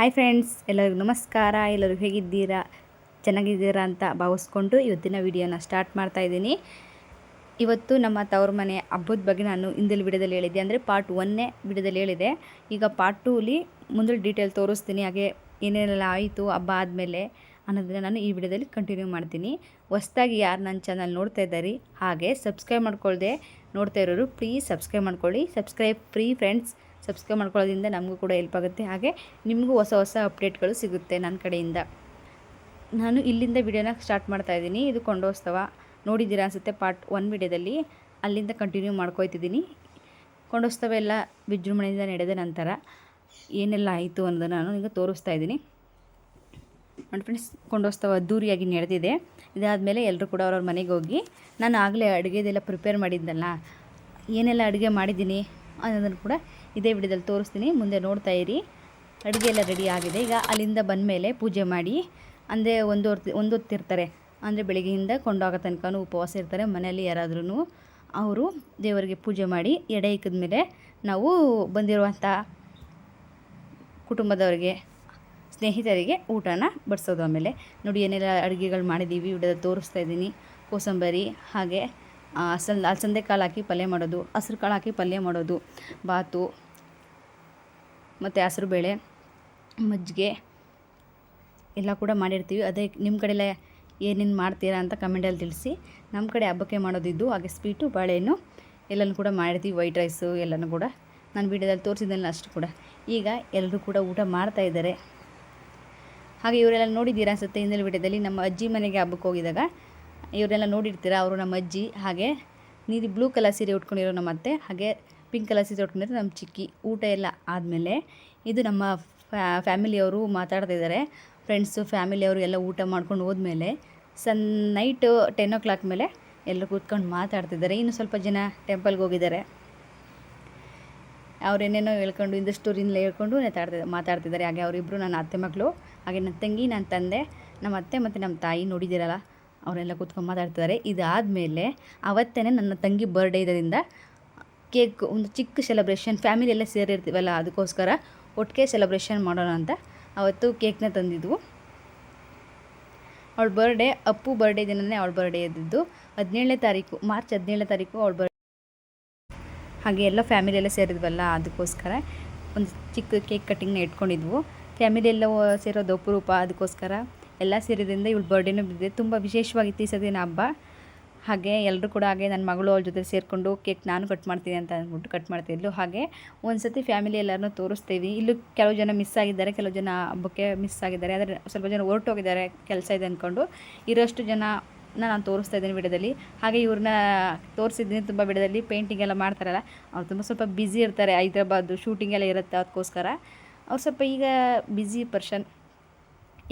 Hi friends, ಎಲ್ಲರಿಗೂ ನಮಸ್ಕಾರ. ಎಲ್ಲರೂ ಹೇಗಿದ್ದೀರಾ? ಚೆನ್ನಾಗಿದ್ದೀರಾ ಅಂತ ಭಾವಿಸ್ಕೊಂಡು ಇವತ್ತಿನ ವಿಡಿಯೋನ ಸ್ಟಾರ್ಟ್ ಮಾಡ್ತಾ ಇದ್ದೀನಿ. ಇವತ್ತು ನಮ್ಮ ತವ್ರ ಮನೆ ಹಬ್ಬದ ಬಗ್ಗೆ ನಾನು ಹಿಂದಿನ ವಿಡಿಯೋದಲ್ಲಿ ಹೇಳಿದ್ದೆ. ಅಂದರೆ ಪಾರ್ಟ್ ಒನ್ನೇ ವಿಡಿಯೋದಲ್ಲಿ ಹೇಳಿದೆ. ಈಗ ಪಾರ್ಟ್ ಟೂಲಿ ಮುಂದೆ ಡೀಟೇಲ್ ತೋರಿಸ್ತೀನಿ. ಹಾಗೆ ಏನೇನೆಲ್ಲ ಆಯಿತು ಹಬ್ಬ ಆದಮೇಲೆ ಅನ್ನೋದನ್ನ ನಾನು ಈ ವಿಡಿಯೋದಲ್ಲಿ ಕಂಟಿನ್ಯೂ ಮಾಡ್ತೀನಿ. ಹೊಸ್ದಾಗಿ ಯಾರು ನನ್ನ ಚಾನಲ್ ನೋಡ್ತಾ ಇದ್ದಾರೆ, ಹಾಗೆ ಸಬ್ಸ್ಕ್ರೈಬ್ ಮಾಡ್ಕೊಳ್ಳದೆ ನೋಡ್ತಾ ಇರೋರು ಪ್ಲೀಸ್ ಸಬ್ಸ್ಕ್ರೈಬ್ ಮಾಡ್ಕೊಳ್ಳಿ. ಸಬ್ಸ್ಕ್ರೈಬ್ ಫ್ರೀ ಫ್ರೆಂಡ್ಸ್ ಸಬ್ಸ್ಕ್ರೈಬ್ ಮಾಡ್ಕೊಳ್ಳೋದ್ರಿಂದ ನಮಗೂ ಕೂಡ ಹೆಲ್ಪ್ ಆಗುತ್ತೆ. ಹಾಗೆ ನಿಮಗೂ ಹೊಸ ಹೊಸ ಅಪ್ಡೇಟ್ಗಳು ಸಿಗುತ್ತೆ ನನ್ನ ಕಡೆಯಿಂದ. ನಾನು ಇಲ್ಲಿಂದ ವಿಡಿಯೋನ ಸ್ಟಾರ್ಟ್ ಮಾಡ್ತಾ ಇದ್ದೀನಿ. ಇದು ಕೊಂಡೋತ್ಸವ ನೋಡಿದ್ದೀರಾ ಅನಿಸುತ್ತೆ ಪಾರ್ಟ್ ಒನ್ ವಿಡಿಯೋದಲ್ಲಿ. ಅಲ್ಲಿಂದ ಕಂಟಿನ್ಯೂ ಮಾಡ್ಕೊಯ್ತಿದ್ದೀನಿ. ಕೊಂಡೋತ್ಸವ ಎಲ್ಲ ವಿಜೃಂಭಣೆಯಿಂದ ನಡೆದ ನಂತರ ಏನೆಲ್ಲ ಆಯಿತು ಅನ್ನೋದನ್ನು ನಾನು ಈಗ ತೋರಿಸ್ತಾ ಇದ್ದೀನಿ. ನೋಡಿ ಫ್ರೆಂಡ್ಸ್ ಕೊಂಡೋತ್ಸವ ಅದ್ದೂರಿಯಾಗಿ ನಡೆದಿದೆ. ಇದಾದಮೇಲೆ ಎಲ್ಲರೂ ಕೂಡ ಅವ್ರವ್ರ ಮನೆಗೆ ಹೋಗಿ. ನಾನು ಆಗಲೇ ಅಡುಗೆದೆಲ್ಲ ಪ್ರಿಪೇರ್ ಮಾಡಿದ್ದಲ್ಲ ಏನೆಲ್ಲ ಅಡುಗೆ ಮಾಡಿದ್ದೀನಿ? ಅನ್ನೋದನ್ನು ಕೂಡ ಇದೇ ವಿಡಿಯೋದಲ್ಲಿ ತೋರಿಸ್ತೀನಿ. ಮುಂದೆ ನೋಡ್ತಾ ಇರಿ. ಅಡುಗೆ ಎಲ್ಲ ರೆಡಿ ಆಗಿದೆ. ಈಗ ಅಲ್ಲಿಂದ ಬಂದ ಮೇಲೆ ಪೂಜೆ ಮಾಡಿ, ಅಂದರೆ ಒಂದು ಒಂದು ಹೊತ್ತಿರ್ತಾರೆ ಅಂದರೆ ಬೆಳಗ್ಗೆಯಿಂದ ಕೊಂಡೋಗೋ ತನಕನೂ ಉಪವಾಸ ಇರ್ತಾರೆ. ಮನೆಯಲ್ಲಿ ಯಾರಾದ್ರೂ ಅವರು ದೇವರಿಗೆ ಪೂಜೆ ಮಾಡಿ, ಎಡೆ ಇಕ್ಕಿದ್ಮೇಲೆ ನಾವು ಬಂದಿರುವಂಥ ಕುಟುಂಬದವರಿಗೆ, ಸ್ನೇಹಿತರಿಗೆ ಊಟನ ಬಡಿಸೋದು ಆಮೇಲೆ. ನೋಡಿ, ಏನೆಲ್ಲ ಅಡುಗೆಗಳು ಮಾಡಿದ್ದೀವಿ, ವಿಡಿಯೋದಲ್ಲಿ ತೋರಿಸ್ತಾ ಇದ್ದೀನಿ. ಕೋಸಂಬರಿ, ಹಾಗೆ ಅಸಲ್ ಅಲಸಂದೆ ಕಾಳು ಹಾಕಿ ಪಲ್ಯ ಮಾಡೋದು, ಹಸ್ರು ಕಾಳು ಹಾಕಿ ಪಲ್ಯ ಮಾಡೋದು, ಬಾತು, ಮತ್ತು ಹಸ್ರು ಬೇಳೆ, ಮಜ್ಜಿಗೆ ಎಲ್ಲ ಕೂಡ ಮಾಡಿರ್ತೀವಿ. ಅದೇ ನಿಮ್ಮ ಕಡೆಲ್ಲ ಏನೇನು ಮಾಡ್ತೀರಾ ಅಂತ ಕಮೆಂಟಲ್ಲಿ ತಿಳಿಸಿ. ನಮ್ಮ ಕಡೆ ಹಬ್ಬಕ್ಕೆ ಮಾಡೋದಿದ್ದು ಹಾಗೆ ಸ್ವೀಟು, ಬಾಳೆಹಣ್ಣು ಎಲ್ಲನೂ ಕೂಡ ಮಾಡಿರ್ತೀವಿ. ವೈಟ್ ರೈಸು ಎಲ್ಲನೂ ಕೂಡ. ನಾನು ವೀಡಿಯೋದಲ್ಲಿ ತೋರಿಸಿದ್ದೆಲ್ಲ ಅಷ್ಟು ಕೂಡ. ಈಗ ಎಲ್ಲರೂ ಕೂಡ ಊಟ ಮಾಡ್ತಾ ಇದ್ದಾರೆ. ಹಾಗೆ ಇವರೆಲ್ಲ ನೋಡಿದ್ದೀರಾ ಅನ್ಸುತ್ತೆ. ಹಿಂದಿನ ವಿಡಿಯೋದಲ್ಲಿ ನಮ್ಮ ಅಜ್ಜಿ ಮನೆಗೆ ಹಬ್ಬಕ್ಕೆ ಹೋಗಿದಾಗ ಇವರೆಲ್ಲ ನೋಡಿರ್ತೀರ, ಅವರು ನಮ್ಮ ಅಜ್ಜಿ, ಹಾಗೆ ನೀರು ಬ್ಲೂ ಕಲರ್ ಸೀರೆ ಉಟ್ಕೊಂಡಿರೋ ನಮ್ಮ ಅತ್ತೆ, ಹಾಗೆ ಪಿಂಕ್ ಕಲರ್ ಸೀರೆ ಉಟ್ಕೊಂಡಿರೋ ನಮ್ಮ ಚಿಕ್ಕಿ, ಊಟ ಎಲ್ಲ ಆದಮೇಲೆ ಇದು ನಮ್ಮ ಫ್ಯಾಮಿಲಿಯವರು ಮಾತಾಡ್ತಾ ಇದ್ದಾರೆ. ಫ್ರೆಂಡ್ಸು ಫ್ಯಾಮಿಲಿಯವರು ಎಲ್ಲ ಊಟ ಮಾಡ್ಕೊಂಡು ಹೋದ್ಮೇಲೆ ಸನ್ ನೈಟು ಟೆನ್ ಓ ಕ್ಲಾಕ್ ಮೇಲೆ ಎಲ್ಲರೂ ಕೂತ್ಕೊಂಡು ಮಾತಾಡ್ತಿದ್ದಾರೆ ಇನ್ನು ಸ್ವಲ್ಪ ಜನ ಟೆಂಪಲ್ಗೆ ಹೋಗಿದ್ದಾರೆ. ಅವರೇನೇನೋ ಹೇಳ್ಕೊಂಡು ಇಂದ ಸ್ಟೋರಿನೆಲ್ಲ ಹೇಳ್ಕೊಂಡು ಮಾತಾಡ್ತಾ ಮಾತಾಡ್ತಿದ್ದಾರೆ ಹಾಗೆ ಅವರಿಬ್ಬರು ನನ್ನ ಅತ್ತೆ ಮಕ್ಕಳು ಹಾಗೆ ನನ್ನ ತಂಗಿ, ನನ್ನ ತಂದೆ, ನಮ್ಮ ಅತ್ತೆ ಮತ್ತು ನಮ್ಮ ತಾಯಿ ನೋಡಿದ್ದೀರಲ್ಲ. ಅವರೆಲ್ಲ ಕೂತ್ಕೊಂಡು ಮಾತಾಡ್ತಿದ್ದಾರೆ. ಇದಾದಮೇಲೆ ಅವತ್ತೇ ನನ್ನ ತಂಗಿ ಬರ್ಡೇ ಇದರಿಂದ ಕೇಕ್ ಒಂದು ಚಿಕ್ಕ ಸೆಲೆಬ್ರೇಷನ್ ಫ್ಯಾಮಿಲಿ ಎಲ್ಲ ಸೇರಿರ್ತೀವಲ್ಲ, ಅದಕ್ಕೋಸ್ಕರ ಒಟ್ಟಿಗೆ ಸೆಲೆಬ್ರೇಷನ್ ಮಾಡೋಣ ಅಂತ ಅವತ್ತು ಕೇಕ್ನ ತಂದಿದ್ವು. ಅವಳ ಬರ್ಡೇ ಅಪ್ಪು ಬರ್ಡೇ ದಿನವೇ ಅವಳ ಬರ್ಡೇ ಇದ್ದಿದ್ದು. ಹದಿನೇಳನೇ ತಾರೀಕು, ಮಾರ್ಚ್ ಹದಿನೇಳನೇ ತಾರೀಕು ಅವಳ ಬರ್ಡೇ ಹಾಗೆ ಎಲ್ಲ ಫ್ಯಾಮಿಲಿ ಎಲ್ಲ ಸೇರಿದ್ವಲ್ಲ, ಅದಕ್ಕೋಸ್ಕರ ಒಂದು ಚಿಕ್ಕ ಕೇಕ್ ಕಟ್ಟಿಂಗ್ನ ಇಟ್ಕೊಂಡಿದ್ವು. ಫ್ಯಾಮಿಲಿ ಎಲ್ಲ ಸೇರೋದು ಅಪರೂಪ, ಅದಕ್ಕೋಸ್ಕರ ಎಲ್ಲ ಸೇರಿದ್ರಿಂದ ಇವಳು ಬರ್ಡೇನೂ ಬಿದ್ದಿದೆ. ತುಂಬ ವಿಶೇಷವಾಗಿತ್ತು ಈ ಸದಿನ ಹಬ್ಬ. ಹಾಗೆ ಎಲ್ಲರೂ ಕೂಡ ಹಾಗೆ ನನ್ನ ಮಗಳು ಅವ್ರ ಜೊತೆ ಸೇರಿಕೊಂಡು ಕೇಕ್ ನಾನು ಕಟ್ ಮಾಡ್ತೀನಿ ಅಂತ ಅಂದ್ಬಿಟ್ಟು ಕಟ್ ಮಾಡ್ತಿದ್ಲು ಹಾಗೆ ಒಂದು ಸತಿ ಫ್ಯಾಮಿಲಿ ಎಲ್ಲರನ್ನೂ ತೋರಿಸ್ತೀವಿ. ಇಲ್ಲೂ ಕೆಲವು ಜನ ಮಿಸ್ ಆಗಿದ್ದಾರೆ, ಕೆಲವು ಜನ ಹಬ್ಬಕ್ಕೆ ಮಿಸ್ ಆಗಿದ್ದಾರೆ. ಆದರೆ ಸ್ವಲ್ಪ ಜನ ಹೊರಟೋಗಿದ್ದಾರೆ ಕೆಲಸ ಇದೆ ಅಂದ್ಕೊಂಡು ಇರೋಷ್ಟು ಜನ ನಾನು ತೋರಿಸ್ತಾ ಇದ್ದೀನಿ ವಿಡಿಯೋದಲ್ಲಿ ಹಾಗೆ ಇವ್ರನ್ನ ತೋರಿಸಿದ್ದೀನಿ ತುಂಬ ವಿಡಿಯೋದಲ್ಲಿ ಪೇಂಟಿಂಗ್ ಎಲ್ಲ ಮಾಡ್ತಾರಲ್ಲ, ಅವ್ರು ತುಂಬ ಸ್ವಲ್ಪ ಬ್ಯುಸಿ ಇರ್ತಾರೆ. ಹೈದ್ರಾಬಾದು ಶೂಟಿಂಗ್ ಎಲ್ಲ ಇರುತ್ತೆ ಅದಕ್ಕೋಸ್ಕರ. ಅವ್ರು ಸ್ವಲ್ಪ ಈಗ ಬ್ಯುಸಿ ಪರ್ಸನ್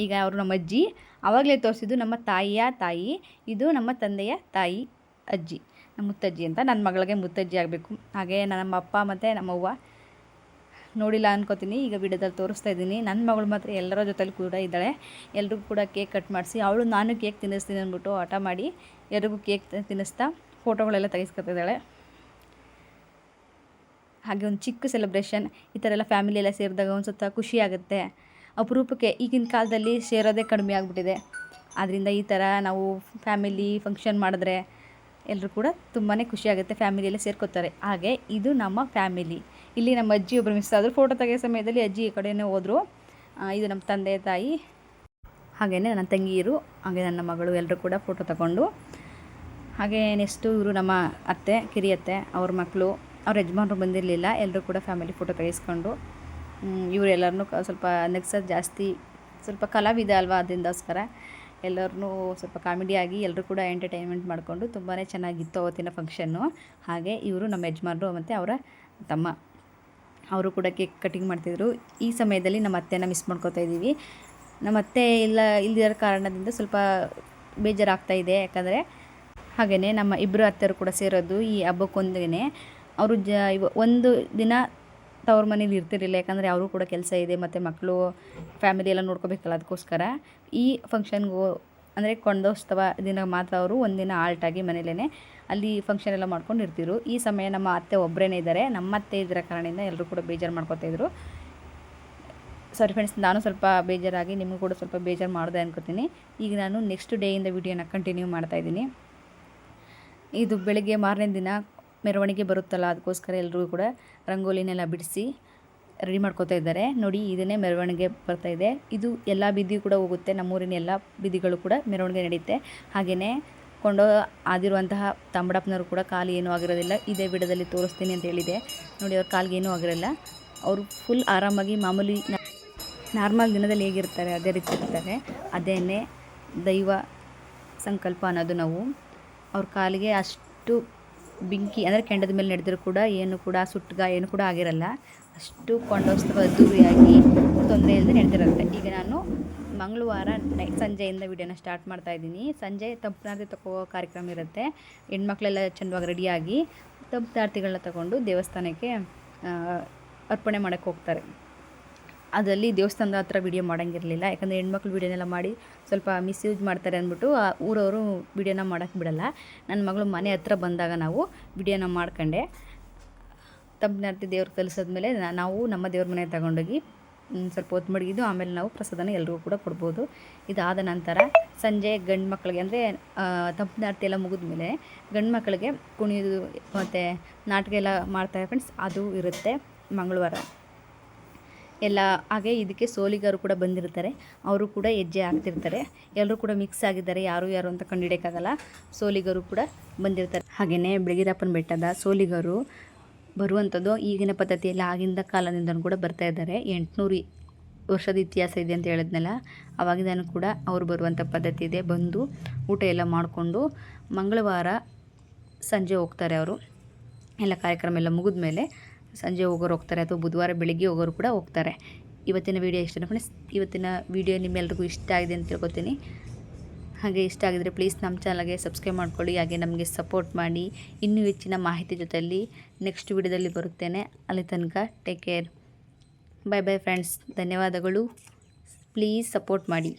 ಈಗ ಅವರು ನಮ್ಮ ಅಜ್ಜಿ. ಆವಾಗಲೇ ತೋರಿಸಿದ್ದು ನಮ್ಮ ತಾಯಿಯ ತಾಯಿ. ಇದು ನಮ್ಮ ತಂದೆಯ ತಾಯಿ ಅಜ್ಜಿ. ನಮ್ಮ ಮುತ್ತಜ್ಜಿ ಅಂತ ನನ್ನ ಮಗಳಿಗೆ ಮುತ್ತಜ್ಜಿ ಆಗಬೇಕು. ಹಾಗೆ ನಮ್ಮ ಅಪ್ಪ ಮತ್ತು ನಮ್ಮವ್ವ ನೋಡಿಲ್ಲ ಅನ್ಕೋತೀನಿ. ಈಗ ವಿಡಿಯೋದಲ್ಲಿ ತೋರಿಸ್ತಾ ಇದ್ದೀನಿ. ನನ್ನ ಮಗಳು ಮಾತ್ರ ಎಲ್ಲರ ಜೊತೆಲಿ ಕೂಡ ಇದ್ದಾಳೆ. ಎಲ್ರಿಗೂ ಕೂಡ ಕೇಕ್ ಕಟ್ ಮಾಡಿಸಿ. ಅವಳು ನಾನು ಕೇಕ್ ತಿನ್ನಿಸ್ತೀನಿ ಅಂದ್ಬಿಟ್ಟು ಆಟ ಮಾಡಿ ಎಲ್ರಿಗೂ ಕೇಕ್ ತಿನ್ನಿಸ್ತಾ ಫೋಟೋಗಳೆಲ್ಲ ತೆಗೆಸ್ಕೊತಿದ್ದಾಳೆ ಹಾಗೆ ಒಂದು ಚಿಕ್ಕ ಸೆಲೆಬ್ರೇಷನ್ ಈ ಥರ ಎಲ್ಲ ಫ್ಯಾಮಿಲಿ ಎಲ್ಲ ಸೇರಿದಾಗ ಒಂದು ಸುತ್ತ ಖುಷಿ ಆಗುತ್ತೆ. ಅಪರೂಪಕ್ಕೆ ಈಗಿನ ಕಾಲದಲ್ಲಿ ಸೇರೋದೇ ಕಡಿಮೆ ಆಗಿಬಿಟ್ಟಿದೆ. ಆದ್ದರಿಂದ ಈ ಥರ ನಾವು ಫ್ಯಾಮಿಲಿ ಫಂಕ್ಷನ್ ಮಾಡಿದ್ರೆ ಎಲ್ಲರೂ ಕೂಡ ತುಂಬಾ ಖುಷಿಯಾಗುತ್ತೆ ಫ್ಯಾಮಿಲಿಯಲ್ಲೇ ಸೇರ್ಕೋತಾರೆ. ಹಾಗೆ ಇದು ನಮ್ಮ ಫ್ಯಾಮಿಲಿ. ಇಲ್ಲಿ ನಮ್ಮ ಅಜ್ಜಿ ಒಬ್ಬರು ಮಿಸ್ ಆದರು ಫೋಟೋ ತೆಗೆಯೋ ಸಮಯದಲ್ಲಿ ಅಜ್ಜಿ ಈ ಕಡೆನೇ ಹೋದರು. ಇದು ನಮ್ಮ ತಂದೆ, ತಾಯಿ, ಹಾಗೆಯೇ ನನ್ನ ತಂಗಿಯರು, ಹಾಗೆ ನನ್ನ ಮಗಳು ಎಲ್ಲರೂ ಕೂಡ ಫೋಟೋ ತಗೊಂಡು. ಹಾಗೆ ನೆಕ್ಸ್ಟು ಇವರು ನಮ್ಮ ಅತ್ತೆ, ಕಿರಿಯತ್ತೆ, ಅವ್ರ ಮಕ್ಕಳು ಅವ್ರ ಯಜಮಾನರು ಬಂದಿರಲಿಲ್ಲ ಎಲ್ಲರೂ ಕೂಡ ಫ್ಯಾಮಿಲಿ ಫೋಟೋ ತೆಗೆಸ್ಕೊಂಡು. ಇವರೆಲ್ಲರನ್ನೂ ಸ್ವಲ್ಪ ನಗ್ಸೋದು ಜಾಸ್ತಿ. ಸ್ವಲ್ಪ ಕಲಾವಿದ ಅಲ್ವಾ ಅದರಿಂದೋಸ್ಕರ. ಎಲ್ಲರನ್ನೂ ಸ್ವಲ್ಪ ಕಾಮಿಡಿಯಾಗಿ ಎಲ್ಲರೂ ಕೂಡ ಎಂಟರ್ಟೈನ್ಮೆಂಟ್ ಮಾಡಿಕೊಂಡು ತುಂಬಾ ಚೆನ್ನಾಗಿತ್ತು ಅವತ್ತಿನ ಫಂಕ್ಷನ್ನು. ಹಾಗೆ ಇವರು ನಮ್ಮ ಯಜಮಾನರು ಮತ್ತು ಅವರ ತಮ್ಮ. ಅವರು ಕೂಡ ಕೇಕ್ ಕಟಿಂಗ್ ಮಾಡ್ತಿದ್ರು. ಈ ಸಮಯದಲ್ಲಿ ನಮ್ಮ ಅತ್ತೆನ ಮಿಸ್ ಮಾಡ್ಕೋತಾ ಇದ್ದೀವಿ. ನಮ್ಮ ಅತ್ತೆ ಇಲ್ಲ ಇಲ್ಲದಿರೋ ಕಾರಣದಿಂದ ಸ್ವಲ್ಪ ಬೇಜಾರಾಗ್ತಾ ಇದೆ. ಯಾಕಂದರೆ ಹಾಗೆಯೇ ನಮ್ಮ ಇಬ್ಬರು ಅತ್ತೆಯರು ಕೂಡ ಸೇರೋದು ಈ ಹಬ್ಬಕ್ಕೊಂದೇ ಅವರು ಜ ಒಂದು ದಿನ ತವ್ರ ಮನೇಲಿ ಇರ್ತಿರಲಿಲ್ಲ, ಯಾಕಂದರೆ ಅವರು ಕೂಡ ಕೆಲಸ ಇದೆ ಮತ್ತು ಮಕ್ಕಳು ಫ್ಯಾಮಿಲಿ ಎಲ್ಲ ನೋಡ್ಕೋಬೇಕಲ್ಲ ಅದಕ್ಕೋಸ್ಕರ. ಈ ಫಂಕ್ಷನ್ಗೂ ಅಂದರೆ ಕೊಂಡೋತ್ಸವ ದಿನ ಮಾತ್ರ ಅವರು ಒಂದಿನ ಆಲ್ಟಾಗಿ ಮನೇಲೇ ಅಲ್ಲಿ ಫಂಕ್ಷನ್ ಎಲ್ಲ ಮಾಡ್ಕೊಂಡು ಇರ್ತಿದ್ರು. ಈ ಸಮಯ ನಮ್ಮ ಅತ್ತೆ ಒಬ್ಬರೇ ಇದ್ದಾರೆ ನಮ್ಮ ಅತ್ತೆ ಇದ್ರ ಕಾರಣದಿಂದ ಎಲ್ಲರೂ ಕೂಡ ಬೇಜಾರು ಮಾಡ್ಕೊತಾಯಿದ್ರು ಸಾರಿ ಫ್ರೆಂಡ್ಸ್ ನಾನು ಸ್ವಲ್ಪ ಬೇಜಾರಾಗಿ ನಿಮಗೂ ಕೂಡ ಸ್ವಲ್ಪ ಬೇಜಾರು ಮಾಡಿದೆ ಅನ್ಕೋತೀನಿ. ಈಗ ನಾನು ನೆಕ್ಸ್ಟ್ ಡೇಯಿಂದ ವಿಡಿಯೋನ ಕಂಟಿನ್ಯೂ ಮಾಡ್ತಾಯಿದ್ದೀನಿ ಇದು ಬೆಳಗ್ಗೆ ಮಾರನೇ ದಿನ ಮೆರವಣಿಗೆ ಬರುತ್ತಲ್ಲ, ಅದಕ್ಕೋಸ್ಕರ ಎಲ್ರಿಗೂ ಕೂಡ ರಂಗೋಲಿನೆಲ್ಲ ಬಿಡಿಸಿ ರೆಡಿ ಮಾಡ್ಕೋತಾ ಇದ್ದಾರೆ. ನೋಡಿ, ಇದನ್ನೇ ಮೆರವಣಿಗೆ ಬರ್ತಾ ಇದೆ. ಇದು ಎಲ್ಲ ಬೀದಿ ಕೂಡ ಹೋಗುತ್ತೆ. ನಮ್ಮೂರಿನ ಎಲ್ಲ ಬೀದಿಗಳು ಕೂಡ ಮೆರವಣಿಗೆ ನಡೆಯುತ್ತೆ. ಹಾಗೆಯೇ ಕೊಂಡು ಆದಿರುವಂತಹ ತಂಬಡಪ್ಪನವರು ಕೂಡ ಕಾಲು ಏನೂ ಆಗಿರೋದಿಲ್ಲ. ಇದೇ ವಿಡದಲ್ಲಿ ತೋರಿಸ್ತೀನಿ ಅಂತ ಹೇಳಿದೆ. ನೋಡಿ, ಅವ್ರ ಕಾಲಿಗೆ ಏನೂ ಆಗಿರಲ್ಲ. ಅವರು ಫುಲ್ ಆರಾಮಾಗಿ ಮಾಮೂಲಿ ನಾರ್ಮಲ್ ದಿನದಲ್ಲಿ ಹೇಗಿರ್ತಾರೆ, ಅದೇ ರೀತಿ ಇರ್ತಾರೆ. ಅದೇನೇ ದೈವ ಸಂಕಲ್ಪ ಅನ್ನೋದು ನಾವು. ಅವ್ರ ಕಾಲಿಗೆ ಅಷ್ಟು ಬೆಂಕಿ ಅಂದರೆ ಕೆಂಡದ ಮೇಲೆ ನಡೆದರೂ ಕೂಡ ಏನು ಕೂಡ ಸುಟ್ಟಗ ಏನು ಕೂಡ ಆಗಿರಲ್ಲ. ಅಷ್ಟು ಕೊಂಡೋತ್ಸವ ಅದ್ದೂರಿಯಾಗಿ ತೊಂದರೆ ಇಲ್ಲದೆ ನಡೆದಿರುತ್ತೆ ಈಗ ನಾನು ಮಂಗಳವಾರ ಸಂಜೆಯಿಂದ ವಿಡಿಯೋನ ಸ್ಟಾರ್ಟ್ ಮಾಡ್ತಾ ಇದ್ದೀನಿ. ಸಂಜೆ ತಂಪನಾರ್ತಿ ತಗೋ ಕಾರ್ಯಕ್ರಮ ಇರುತ್ತೆ. ಹೆಣ್ಮಕ್ಳೆಲ್ಲ ಚೆಂದವಾಗಿ ರೆಡಿಯಾಗಿ ತಂಪನಾರ್ತಿಗಳನ್ನ ತಗೊಂಡು ದೇವಸ್ಥಾನಕ್ಕೆ ಅರ್ಪಣೆ ಮಾಡೋಕ್ಕೆ ಹೋಗ್ತಾರೆ. ಅದರಲ್ಲಿ ದೇವಸ್ಥಾನದ ಹತ್ರ ವಿಡಿಯೋ ಮಾಡೋಂಗಿರಲಿಲ್ಲ. ಯಾಕಂದರೆ ಹೆಣ್ಮಕ್ಳು ವೀಡಿಯೋನೆಲ್ಲ ಮಾಡಿ ಸ್ವಲ್ಪ ಮಿಸ್ಯೂಸ್ ಮಾಡ್ತಾರೆ ಅಂದ್ಬಿಟ್ಟು, ಆ ಊರವರು ವೀಡಿಯೋನ ಮಾಡೋಕ್ಕೆ ಬಿಡಲ್ಲ. ನನ್ನ ಮಗಳು ಮನೆ ಹತ್ರ ಬಂದಾಗ ನಾವು ವೀಡಿಯೋನ ಮಾಡ್ಕೊಂಡೆ. ತಪ್ಪನಾರ್ತಿ ದೇವ್ರಿಗೆ ಮೇಲೆ ನಾವು ನಮ್ಮ ದೇವ್ರ ಮನೆ ತಗೊಂಡೋಗಿ ಸ್ವಲ್ಪ ಹೊತ್ತು ಮಡಗಿದ್ದು, ಆಮೇಲೆ ನಾವು ಪ್ರಸಾದನ ಎಲ್ರಿಗೂ ಕೂಡ ಕೊಡ್ಬೋದು. ಇದಾದ ನಂತರ ಸಂಜೆ ಗಂಡು ಮಕ್ಕಳಿಗೆ ಅಂದರೆ ತಂಪನಾರ್ತಿ ಎಲ್ಲ ಮುಗಿದ್ಮೇಲೆ ಗಂಡು ಮಕ್ಕಳಿಗೆ ಕುಣಿಯೋದು ಮತ್ತು ನಾಟಕ ಎಲ್ಲ ಮಾಡ್ತಾರೆ ಫ್ರೆಂಡ್ಸ್ ಅದು ಇರುತ್ತೆ ಮಂಗಳವಾರ. ಎಲ್ಲ, ಹಾಗೆ ಇದಕ್ಕೆ ಸೋಲಿಗರು ಕೂಡ ಬಂದಿರ್ತಾರೆ. ಅವರು ಕೂಡ ಹೆಜ್ಜೆ ಹಾಕ್ತಿರ್ತಾರೆ. ಎಲ್ಲರೂ ಕೂಡ ಮಿಕ್ಸ್ ಆಗಿದ್ದಾರೆ. ಯಾರು ಯಾರು ಅಂತ ಕಂಡುಹಿಡಿಯೋಕ್ಕಾಗಲ್ಲ. ಸೋಲಿಗರು ಕೂಡ ಬಂದಿರ್ತಾರೆ. ಹಾಗೆಯೇ ಬೆಳಗಿರಪ್ಪನ ಬೆಟ್ಟದ ಸೋಲಿಗರು ಬರುವಂಥದ್ದು ಈಗಿನ ಪದ್ಧತಿಯಲ್ಲಿ ಆಗಿಂದ ಕಾಲದಿಂದ ಕೂಡ ಬರ್ತಾ ಇದ್ದಾರೆ. ಎಂಟುನೂರು ವರ್ಷದ ಇತಿಹಾಸ ಇದೆ ಅಂತ ಹೇಳಿದ್ನಲ್ಲ ಅವಾಗಿಂದನೂ ಕೂಡ ಅವರು ಬರುವಂಥ ಪದ್ಧತಿ ಇದೆ. ಬಂದು ಊಟ ಎಲ್ಲ ಮಾಡಿಕೊಂಡು ಮಂಗಳವಾರ ಸಂಜೆ ಹೋಗ್ತಾರೆ ಅವರು. ಎಲ್ಲ ಕಾರ್ಯಕ್ರಮ ಎಲ್ಲ ಮುಗಿದ ಮೇಲೆ ಸಂಜೆ ಹೋಗೋರು ಹೋಗ್ತಾರೆ, ಅಥವಾ ಬುಧವಾರ ಬೆಳಿಗ್ಗೆ ಹೋಗೋರು ಕೂಡ ಹೋಗ್ತಾರೆ. ಇವತ್ತಿನ ವೀಡಿಯೋ ಇಷ್ಟ ಫ್ರೆಂಡ್ಸ್ ಇವತ್ತಿನ ವೀಡಿಯೋ ನಿಮ್ಮೆಲ್ರಿಗೂ ಇಷ್ಟ ಆಗಿದೆ ಅಂತ ತಿಳ್ಕೊತೀನಿ. ಹಾಗೆ ಇಷ್ಟ ಆಗಿದರೆ ಪ್ಲೀಸ್ ನಮ್ಮ ಚಾನಲ್ಗೆ ಸಬ್ಸ್ಕ್ರೈಬ್ ಮಾಡ್ಕೊಳ್ಳಿ, ಹಾಗೆ ನಮಗೆ ಸಪೋರ್ಟ್ ಮಾಡಿ. ಇನ್ನೂ ಹೆಚ್ಚಿನ ಮಾಹಿತಿ ಜೊತೆಯಲ್ಲಿ ನೆಕ್ಸ್ಟ್ ವಿಡಿಯೋದಲ್ಲಿ ಬರುತ್ತೇನೆ. ಅಲ್ಲಿ ತನಕ take care bye bye friends ಧನ್ಯವಾದಗಳು. ಪ್ಲೀಸ್ ಸಪೋರ್ಟ್ ಮಾಡಿ.